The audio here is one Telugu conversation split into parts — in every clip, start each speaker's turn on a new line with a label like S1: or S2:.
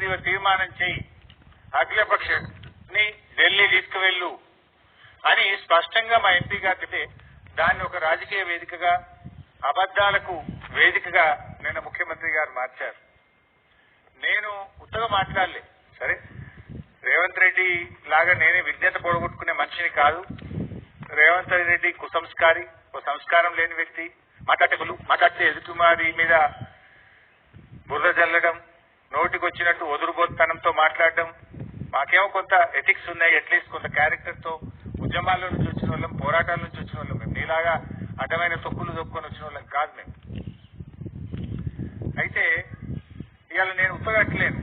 S1: నీవు తీర్మానం చేయి. అఖిలపక్షని ఢిల్లీ తీసుకువెళ్ళు అని స్పష్టంగా మా ఎంపీ గారు దాన్ని ఒక రాజకీయ వేదికగా అబద్దాలకు వేదికగా నిన్న ముఖ్యమంత్రి గారు మార్చారు. నేను ఉత్తగా మాట్లాడలే. సరే రేవంత్ రెడ్డి లాగా నేనే విజ్ఞత పొడగొట్టుకునే మనిషిని కాదు. రేవంత్ రెడ్డి కుసంస్కారి ఒక సంస్కారం లేని వ్యక్తి. మాట్లాడటలు మాట్లాడితే ఎదుటి మీద బుర్ర జల్లడం నోటికొచ్చినట్టు ఒదురుబోత్తనంతో మాట్లాడడం. మాకేమో కొంత ఎథిక్స్ ఉన్నాయి అట్లీస్ట్ కొంత క్యారెక్టర్తో. ఉద్యమాల నుంచి వచ్చిన వాళ్ళం పోరాటాల నుంచి వచ్చిన వాళ్ళం. మేము నీలాగా అడ్డమైన తొక్కులు తొక్కుని వచ్చిన వాళ్ళం కాదు మేము. అయితే ఇవాళ నేను ఉత్తగట్టలేను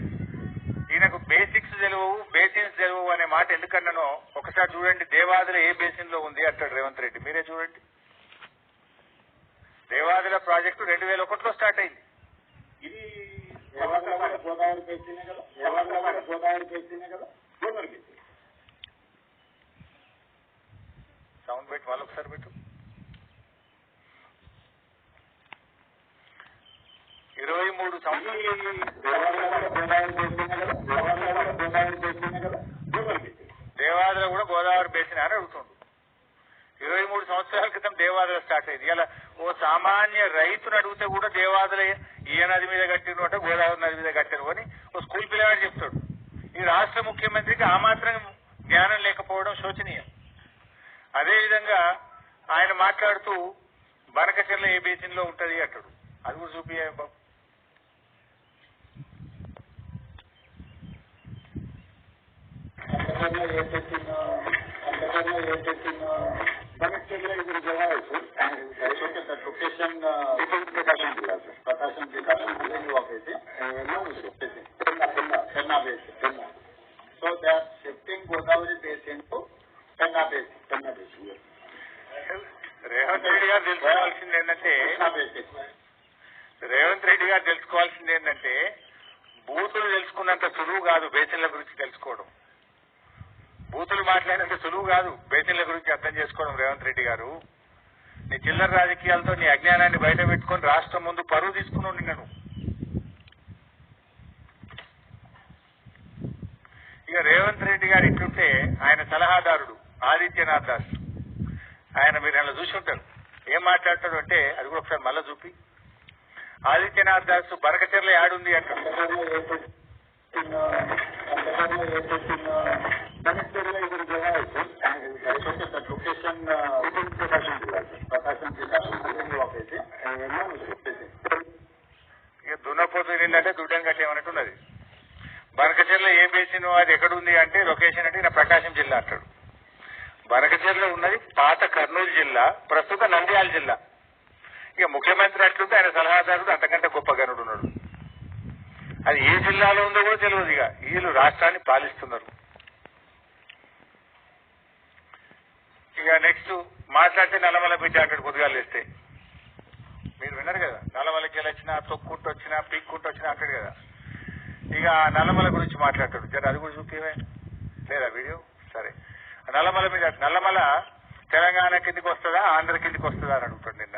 S1: ఈయనకు బేసిక్స్ తెలియవు బేసిన్స్ తెలియవు అనే మాట ఎందుకన్నానో ఒకసారి చూడండి. దేవాదుల ఏ బేసిన్లో ఉంది అంటాడు రేవంత్ రెడ్డి. మీరే చూడండి. దేవాదుల ప్రాజెక్టు రెండు వేల ఒకటిలో స్టార్ట్ అయింది.
S2: ఇది గోదావరి బేసినే కదా దేవాలయ గోదావరి బేసినే కదా గోదావరి బేసిన్
S1: సౌండ్ పెట్టి వాళ్ళు ఒకసారి పెట్టు. ఇరవై మూడు సంవత్సరాలు
S2: దేవాలయ
S1: కూడా గోదావరి బేసిన అని అడుగుతుండు. ఇరవై మూడు సంవత్సరాల క్రితం దేవాదర స్టార్ట్ అయింది. ఇలా ఓ సామాన్య రైతును అడిగితే కూడా దేవాదర ఈ నది మీద కట్టిన అంటే గోదావరి నది మీద కట్టారు అని ఓ స్కూల్ పిల్లవాడు చెప్తాడు. ఈ రాష్ట్ర ముఖ్యమంత్రికి ఆ మాత్రం జ్ఞానం లేకపోవడం శోచనీయం. అదేవిధంగా ఆయన మాట్లాడుతూ బనకచెర్ల ఏ బేసిన్లో ఉంటది అంటాడు. అది కూడా చూపియ్య బాబు.
S2: అంతకన్నా ఏ పెట్టిన అంతకన్నా ఏ పెట్టిన. లొకేషన్ ప్రకాశం జిల్లా సార్ ప్రకాశం జిల్లా so they are shifting Godavari basin to Penna
S1: Revanth Reddy గారు తెలుసుకోవాల్సింది ఏంటంటే రేవంత్ రెడ్డి గారు తెలుసుకోవాల్సింది ఏంటంటే బూతులు తెలుసుకున్నంత సులువు కాదు బేసిన్ల గురించి మాట్లాడేది సులువు కాదు. బేసిన్ల గురించి అర్థం చేసుకోవడం రేవంత్ రెడ్డి గారు. నీ చిల్లర రాజకీయాలతో నీ అజ్ఞానాన్ని బయట పెట్టుకొని రాష్ట్రం ముందు పరువు తీసుకుని ఉండి నేను ఇక రేవంత్ రెడ్డి గారు ఇట్లుంటే ఆయన సలహాదారుడు ఆదిత్యనాథ్ దాస్. ఆయన మీరు అలా చూసి ఉంటారు. ఏం మాట్లాడతాడు అంటే అది కూడా ఒకసారి మళ్ళా చూపి. ఆదిత్యనాథ్ దాస్ బరకచెర్ల యాడుంది అంటారు
S2: అంతకన్నా ఏ కనెక్టెడ్ ఇది లొకేషన్ ప్రకాశం జిల్లా ప్రకాశం జిల్లా ఇది
S1: ఇక దున్నపోతు ఏంటంటే దుడ్డం కట్టేమన్నట్టున్నది బనకచెర్ల బేసిన్ అది ఎక్కడుంది అంటే లొకేషన్ అంటే నా ప్రకాశం జిల్లా అంటాడు. బనకచెర్ల ఉన్నది పాత కర్నూలు జిల్లా ప్రస్తుత నంద్యాల జిల్లా. ఇక ముఖ్యమంత్రి అట్లుంటే ఆయన సలహాదారుడు అంతకంటే గొప్ప గనుడు ఉన్నాడు. అది ఏ జిల్లాలో ఉందో కూడా తెలియదు ఇక. వీళ్ళు రాష్ట్రాన్ని పాలిస్తున్నారు. ఇక నెక్స్ట్ మాట్లాడితే నల్లమల బిడ్డ అంటాడు పొద్దుగాలు వేస్తే మీరు విన్నారు కదా నల్లమలకి వచ్చినా తొక్కుంటూ వచ్చినా పీక్కుంటూ వచ్చినా అక్కడ కదా. ఇక నల్లమల గురించి మాట్లాడతాడు. జర అది కూడా చూపివే? లేదా వీడియో? సరే. నల్లమల మీద నల్లమల తెలంగాణ కిందికి వస్తుందా ఆంధ్ర కిందికి వస్తుందా అని అడుగుతాడు నిన్న.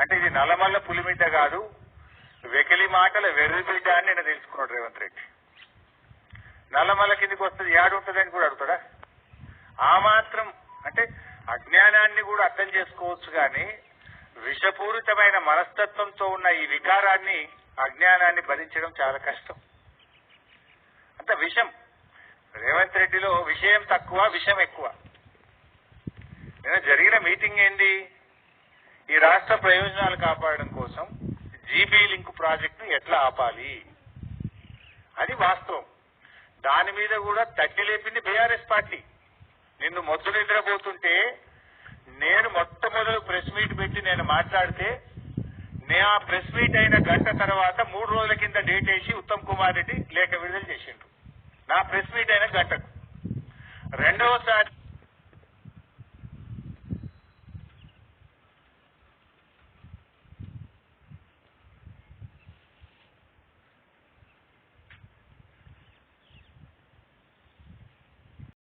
S1: అంటే ఇది నల్లమల్ల పులిమిడ్డ కాదు వెకిలి మాటల వెర్రిబిడ్డ అని నేను తెలుసుకున్నాడు రేవంత్ రెడ్డి. నల్లమల్ల కిందికి వస్తుంది యాడు ఉంటుందని కూడా అడుగుతాడా? ఆ మాత్రం అంటే అజ్ఞానాన్ని కూడా అర్థం చేసుకోవచ్చు కానీ విషపూరితమైన మనస్తత్వంతో ఉన్న ఈ వికారాన్ని అజ్ఞానాన్ని భరించడం చాలా కష్టం. అంత విషం. రేవంత్ రెడ్డిలో విషయం తక్కువ విషం ఎక్కువ. నిన్న జరిగిన మీటింగ్ ఏంది? ఈ రాష్ట్ర ప్రయోజనాలు కాపాడడం కోసం జీబీ లింక్ ప్రాజెక్టును ఎట్లా ఆపాలి? అది వాస్తవం. దాని మీద కూడా తట్టి లేపింది బీఆర్ఎస్ పార్టీ. నిన్ను మొద్దు నిద్రపోతుంటే నేను మొట్టమొదలు ప్రెస్ మీట్ పెట్టి నేను మాట్లాడితే నేను ఆ ప్రెస్ మీట్ అయిన గంట తర్వాత మూడు రోజుల కింద డేట్ వేసి ఉత్తమ్ కుమార్ రెడ్డి లేఖ విడుదల చేసిండు నా ప్రెస్ మీట్ అయిన గంటకు. రెండవసారి